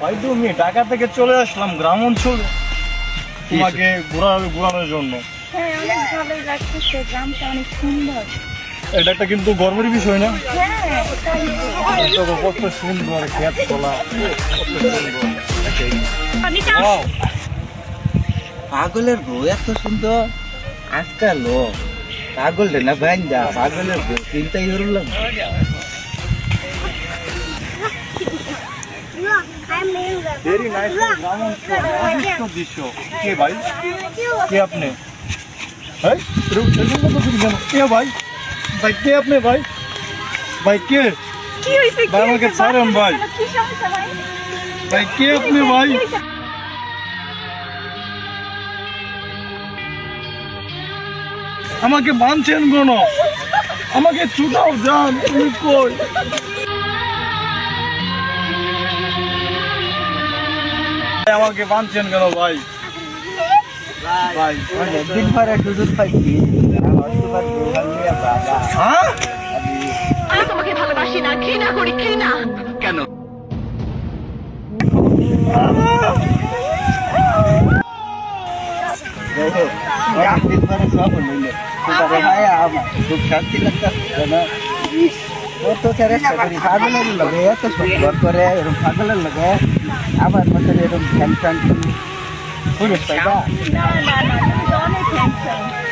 ভাই তুমি ঢাকা থেকে চলে আসলাম গ্রাম অঞ্চলে। তোমাকে ঘোরা ঘোরানোর জন্য। হ্যাঁ অনেক ভালোই লাগতেছে গ্রামটা অনেক সুন্দর। এটা একটা কিন্তু গর্বের বিষয় না? হ্যাঁ কত সুন্দর খেত তোলা পাগলের বউ এত সুন্দর? আজকাল লোক পাগল রে না ভাইন্দা পাগলের বউ চিন্তাই হরলাম ভেরি নাইস দৃশ্য কে ভাই কে আপনি? কে ভাই ভাই কে আপনি ভাই ভাই কে ভাই, আমাকে? ছাড়েন, ভাই। ভাই ভাই কে আপনি ভাই আমাকে মানছেন কোন আমাকে ছুটাও যান তুমি কই ভালো বাবা হ্যাঁ? আমি তোমাকে ভালোবাসি না ঘৃণা করি ঘৃণা। কেন? দিন পরে সব হইলে তোমার ভাই খুব শান্তি ও তো চেষ্টা পাগলের লগে এত সুন্দর করে এরকম পাগলের লগে। আমার মতো এরকম ফ্যান ফ্যান পাইবা না না না অনেক হ্যান্ডসাম